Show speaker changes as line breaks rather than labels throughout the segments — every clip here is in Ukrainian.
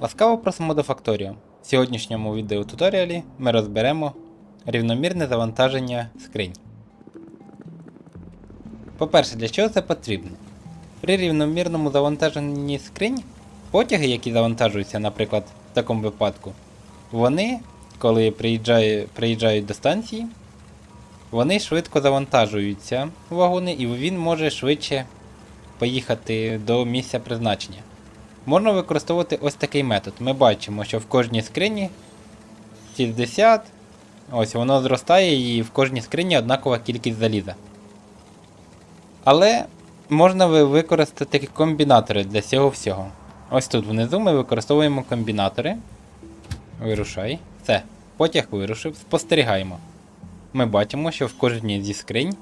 Ласкаво просимо до Factorio. В сьогоднішньому відеотуторіалі ми розберемо рівномірне завантаження скринь. По-перше, для чого це потрібно? При рівномірному завантаженні скринь потяги, які завантажуються, наприклад, в такому випадку, вони, коли приїжджає, приїжджають до станції, вони швидко завантажуються вагони і він може швидше поїхати до місця призначення. Можна використовувати ось такий метод. Ми бачимо, що в кожній скрині 60, ось воно зростає і в кожній скрині однакова кількість заліза. Але можна ви- використати комбінатори для цього всього. Ось тут внизу ми використовуємо комбінатори. Вирушай. Все. Потяг вирушив. Спостерігаємо. Ми бачимо, що в кожній зі скринь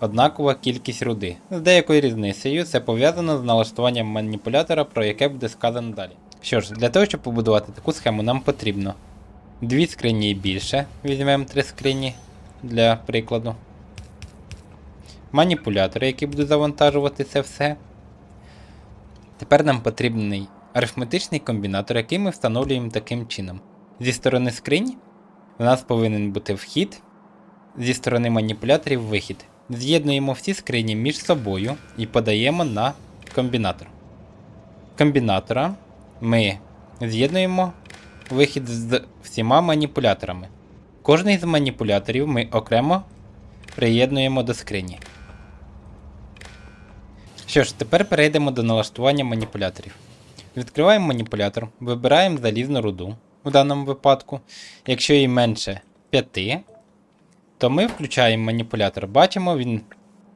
однакова кількість руди. З деякою різницею це пов'язано з налаштуванням маніпулятора, про яке буде сказано далі. Що ж, для того, щоб побудувати таку схему, нам потрібно дві скрині і більше. Візьмемо три скрині для прикладу. Маніпулятори, які будуть завантажувати це все. Тепер нам потрібний арифметичний комбінатор, який ми встановлюємо таким чином. Зі сторони скринь у нас повинен бути вхід, зі сторони маніпуляторів вихід. З'єднуємо всі скрині між собою і подаємо на комбінатор. Комбінатора ми з'єднуємо вихід з всіма маніпуляторами. Кожний з маніпуляторів ми окремо приєднуємо до скрині. Що ж, тепер перейдемо до налаштування маніпуляторів. Відкриваємо маніпулятор, вибираємо залізну руду в даному випадку. Якщо її менше 5, то ми включаємо маніпулятор. Бачимо, він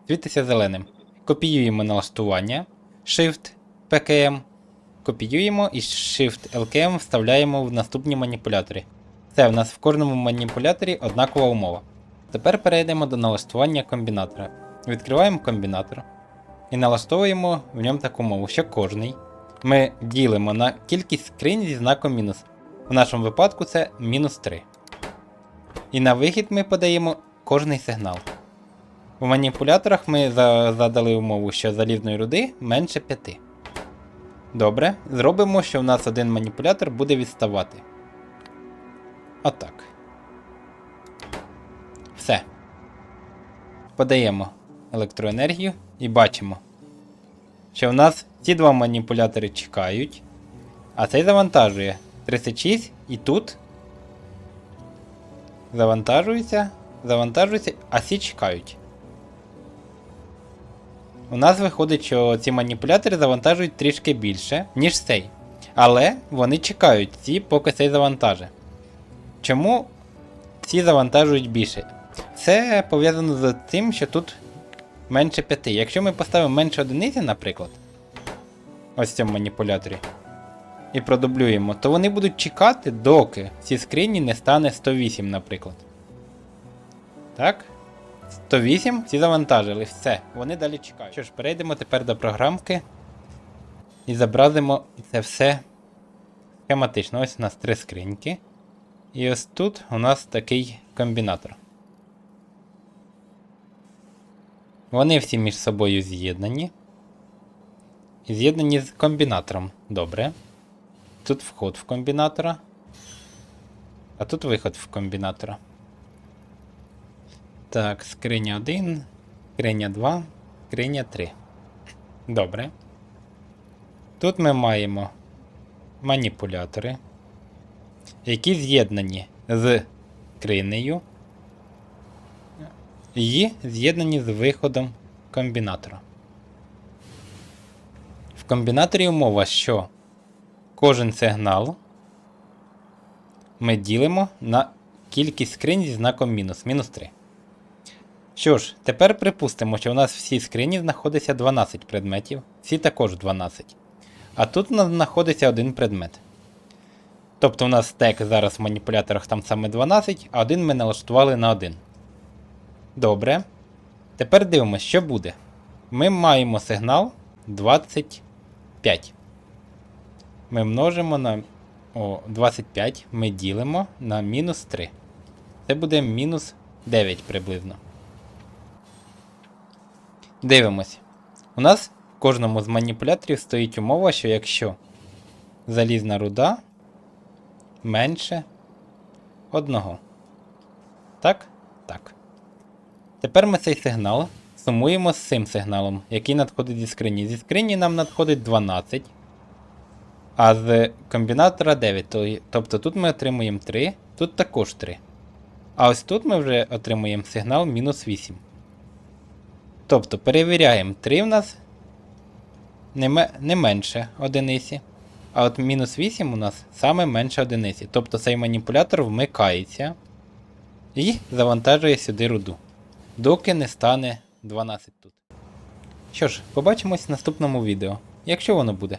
світиться зеленим. Копіюємо налаштування Shift PKM. Копіюємо і Shift LKM вставляємо в наступні маніпулятори. Це в нас в кожному маніпуляторі однакова умова. Тепер перейдемо до налаштування комбінатора. Відкриваємо комбінатор і налаштовуємо в ньому таку умову, що кожний ми ділимо на кількість скринь зі знаком мінус. В нашому випадку це мінус 3. І на вихід ми подаємо кожний сигнал. В маніпуляторах ми задали умову, що залізної руди менше 5. Добре, зробимо, що в нас один маніпулятор буде відставати. Отак. Все. Подаємо електроенергію і бачимо, що в нас ці два маніпулятори чекають, а цей завантажує 36 і тут завантажується, завантажується, а ці чекають. У нас виходить, що ці маніпулятори завантажують трішки більше, ніж цей. Але вони чекають ці, поки цей завантаже. Чому ці завантажують більше? Це пов'язано з тим, що тут менше 5. Якщо ми поставимо менше одиниці, наприклад, ось в цьому маніпуляторі, і продублюємо, то вони будуть чекати, доки ці скрині не стане 108, наприклад. Так? 108 всі завантажили, все, вони далі чекають. Що ж, перейдемо тепер до програмки і зобразимо це все схематично. Ось у нас три скриньки. І ось тут у нас такий комбінатор. Вони всі між собою з'єднані. І з'єднані з комбінатором. Добре. Тут вход в комбінатора. А тут виход в комбінатора. Так, скриня 1, скриня 2, скриня 3. Добре. Тут ми маємо маніпулятори, які з'єднані з скринею і з'єднані з виходом комбінатора. В комбінаторі умова, що кожен сигнал ми ділимо на кількість скринь зі знаком мінус, мінус 3. Що ж, тепер припустимо, що у нас всі скрині знаходиться 12 предметів, всі також 12. А тут у нас знаходиться один предмет. Тобто у нас стек зараз в маніпуляторах там саме 12, а один ми налаштували на 1. Добре. Тепер дивимося, що буде. Ми маємо сигнал 25. Ми множимо на о, 25, ми ділимо на мінус 3. Це буде мінус 9 приблизно. Дивимось. У нас в кожному з маніпуляторів стоїть умова, що якщо залізна руда менше одного. Так? Так. Тепер ми цей сигнал сумуємо з цим сигналом, який надходить зі скрині. Зі скрині нам надходить 12, а з комбінатора 9. То- Тобто тут ми отримуємо 3, тут також 3. А ось тут ми вже отримуємо сигнал мінус 8. Тобто перевіряємо 3 в нас не менше одиниці. А от мінус 8 у нас саме менше одиниці. Тобто цей маніпулятор вмикається і завантажує сюди руду. Доки не стане 12 тут. Що ж, побачимось в наступному відео, якщо воно буде.